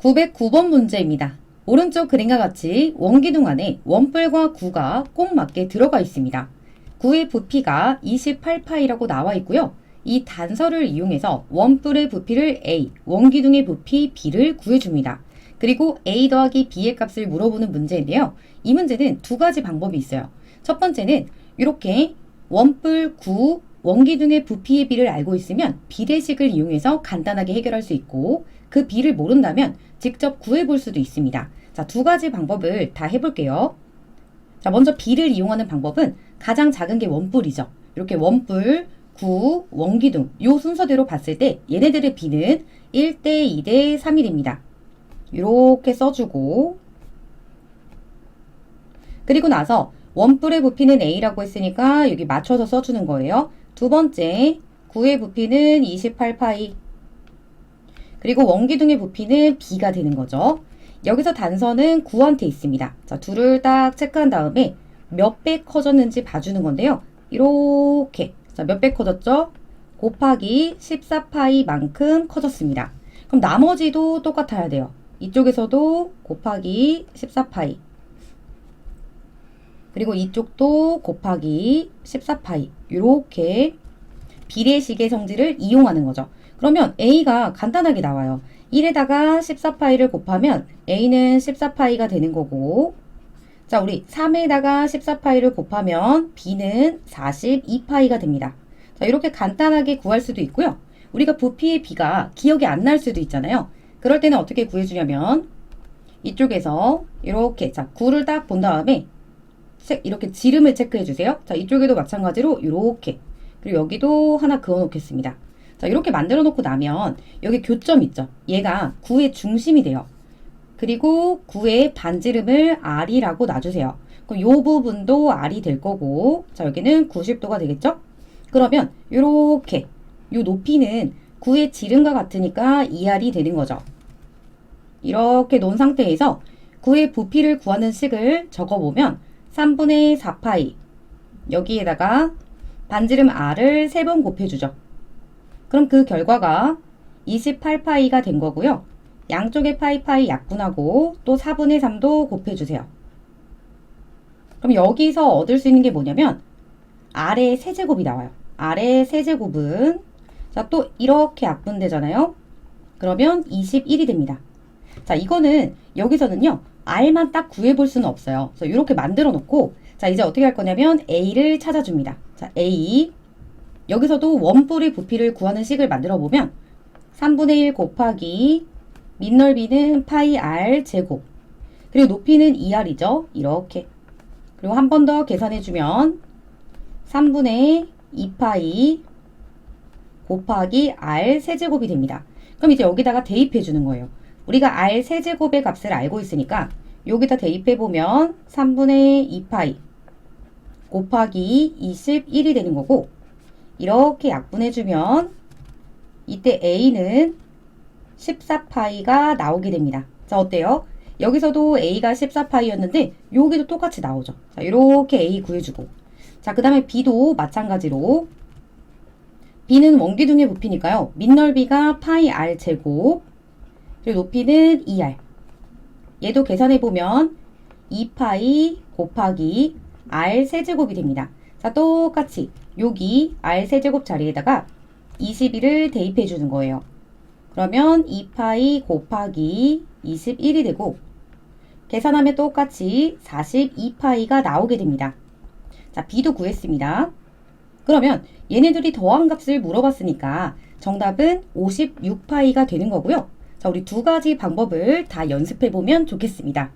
909번 문제입니다. 오른쪽 그림과 같이 원기둥 안에 원뿔과 구가 꼭 맞게 들어가 있습니다. 구의 부피가 28파이라고 나와 있고요. 이 단서를 이용해서 원뿔의 부피를 A, 원기둥의 부피 B를 구해줍니다. 그리고 A 더하기 B의 값을 물어보는 문제인데요. 이 문제는 두 가지 방법이 있어요. 첫 번째는 이렇게 원뿔 9, 원기둥의 부피의 비를 알고 있으면 비례식을 이용해서 간단하게 해결할 수 있고 그 비를 모른다면 직접 구해볼 수도 있습니다. 자, 두 가지 방법을 다 해볼게요. 자, 먼저 비를 이용하는 방법은 가장 작은 게 원뿔이죠. 이렇게 원뿔, 9, 원기둥 요 순서대로 봤을 때 얘네들의 비는 1대 2대 3일입니다. 이렇게 써주고 그리고 나서 원뿔의 부피는 A라고 했으니까 여기 맞춰서 써주는 거예요. 두 번째, 9의 부피는 28파이. 그리고 원기둥의 부피는 B가 되는 거죠. 여기서 단서는 9한테 있습니다. 자, 둘을 딱 체크한 다음에 몇 배 커졌는지 봐주는 건데요. 이렇게. 자, 몇 배 커졌죠? 곱하기 14파이만큼 커졌습니다. 그럼 나머지도 똑같아야 돼요. 이쪽에서도 곱하기 14파이. 그리고 이쪽도 곱하기 14파이. 이렇게 비례식의 성질을 이용하는 거죠. 그러면 A가 간단하게 나와요. 1에다가 14파이를 곱하면 A는 14파이가 되는 거고 자, 우리 3에다가 14파이를 곱하면 B는 42파이가 됩니다. 자, 이렇게 간단하게 구할 수도 있고요. 우리가 부피의 B가 기억이 안 날 수도 있잖아요. 그럴 때는 어떻게 구해주냐면 이쪽에서 이렇게 자 9를 딱 본 다음에 체- 이렇게 지름을 체크해 주세요. 자 이쪽에도 마찬가지로 이렇게 그리고 여기도 하나 그어 놓겠습니다. 자 이렇게 만들어 놓고 나면 여기 교점 있죠. 얘가 9의 중심이 돼요. 그리고 9의 반지름을 R이라고 놔주세요. 그럼 요 부분도 R이 될 거고 자 여기는 90도가 되겠죠? 그러면 요렇게 요 높이는 9의 지름과 같으니까 2R이 되는 거죠. 이렇게 놓은 상태에서 9의 부피를 구하는 식을 적어보면 3분의 4파이 여기에다가 반지름 R을 3번 곱해주죠. 그럼 그 결과가 28파이가 된 거고요. 양쪽의 파이파이 약분하고 또 4분의 3도 곱해주세요. 그럼 여기서 얻을 수 있는 게 뭐냐면 R의 세제곱이 나와요. R의 세제곱은 자, 또 이렇게 약분되잖아요. 그러면 21이 됩니다. 자, 이거는 여기서는요. R만 딱 구해볼 수는 없어요. 그래서 이렇게 만들어 놓고 자, 이제 어떻게 할 거냐면 A를 찾아줍니다. 자, A 여기서도 원뿔의 부피를 구하는 식을 만들어 보면 3분의 1 곱하기 밑넓이는 파이 R 제곱 그리고 높이는 2R이죠. 이렇게 그리고 한 번 더 계산해 주면 3분의 2파이 곱하기 R 세제곱이 됩니다. 그럼 이제 여기다가 대입해 주는 거예요. 우리가 R 세제곱의 값을 알고 있으니까 여기다 대입해 보면 3분의 2파이 곱하기 21이 되는 거고 이렇게 약분해 주면 이때 A는 14파이가 나오게 됩니다. 자, 어때요? 여기서도 A가 14파이였는데 여기도 똑같이 나오죠. 자, 이렇게 A 구해주고 자, 그 다음에 B도 마찬가지로 B는 원기둥의 부피니까요. 밑 넓이가 파이 R 제곱 그리고 높이는 2R 얘도 계산해 보면 2파이 곱하기 R 세제곱이 됩니다. 자, 똑같이 여기 R 세제곱 자리에다가 21을 대입해 주는 거예요. 그러면 2파이 곱하기 21이 되고 계산하면 똑같이 42파이가 나오게 됩니다. 자, B도 구했습니다. 그러면 얘네들이 더한 값을 물어봤으니까 정답은 56파이가 되는 거고요. 자, 우리 두 가지 방법을 다 연습해 보면 좋겠습니다.